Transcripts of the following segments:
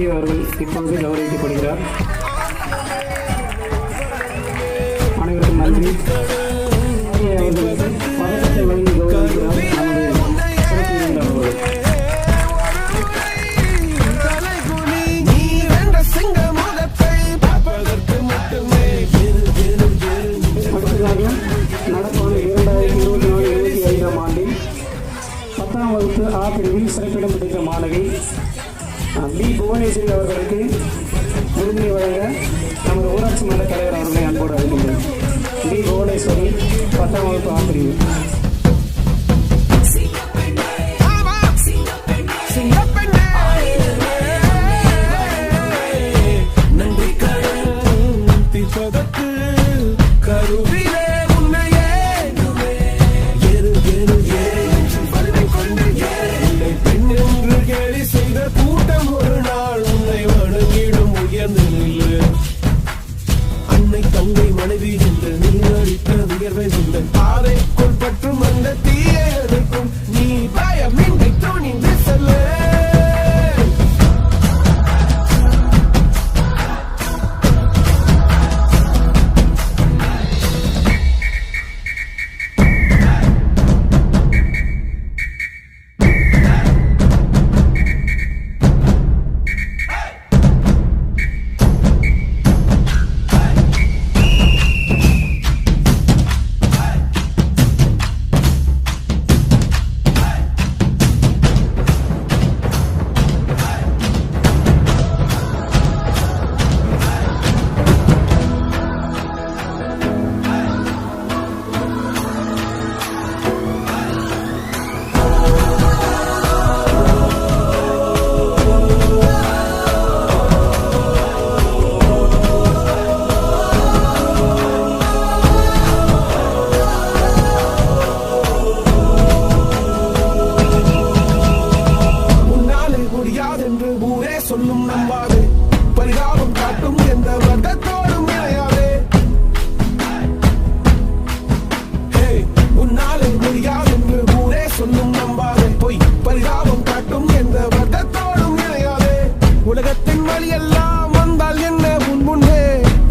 தாங்கி அவர்கள் இப்பொழுது கௌரவிக்கப்படுகிறார் அனைவருக்கும் நன்றி. பதக்கத்தை வழங்கி கௌரவிக்கிறார் நமது பத்தாம் வகுப்பு ஆ சிறப்பிடம் பிடித்த மாணவி பி. புவனேஸ்வரி அவர்களுக்கு விருந்தினை வழங்க நமது ஊராட்சி மன்ற தலைவர் அவர்களை அன்போடு அழைக்கின்றேன். பி. புவனேஸ்வரி பத்தாம் வகுப்பு ஆசிரியர். கருவி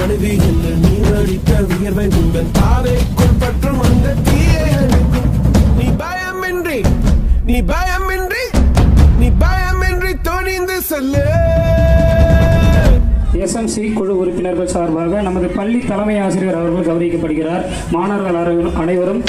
தங்கை மனைவி என்று நீரடித்த வியர்வை உங்கள் பாதைக்குள் பற்றும் அந்த தீயை அணைக்கும் நீ பயமின்றி நீ பயமின்றி நீ பயமின்றி துணிந்து செல்லு. எஸ்எம்சி குழு உறுப்பினர்கள் சார்பாக நமது பள்ளி தலைமை ஆசிரியர் அவர்கள் கௌரவிக்கப்படுகிறார். மாணவர்கள் அனைவரும்